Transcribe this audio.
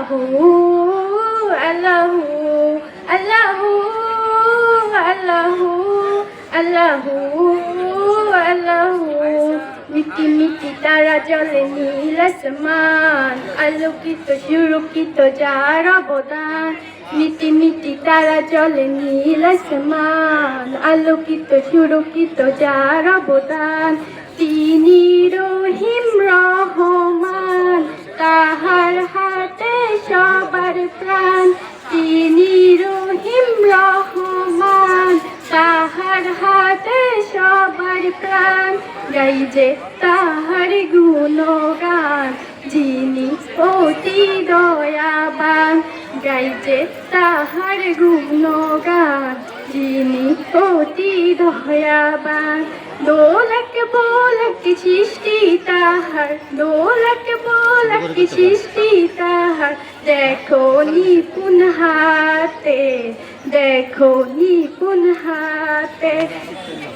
আল্লাহু আল্লাহু আল্লাহু আল্লাহু আল্লাহু আল্লাহু। মিটি মিটি তারা জলে নীল আসমান, আলোকিত সুরক্ষিত যার অবদান। মিটি মিটি তারা জলে নীল আসমান, আলোকিত সুরক্ষিত যার অবদান। তিনি তাহার হাতে সবার প্রাণ। গাই যে তাহার গুণগান, যিনি অতি দয়াবান। গাই যে তাহার গুণগান, যিনি অতি দয়াবান। দোলক বোলক সৃষ্টি তাহার, দোলক বোলক সৃষ্টি তাহার। দেখো নিপুণ হাতে, দেখো নিপুণ হাতে। Namaste.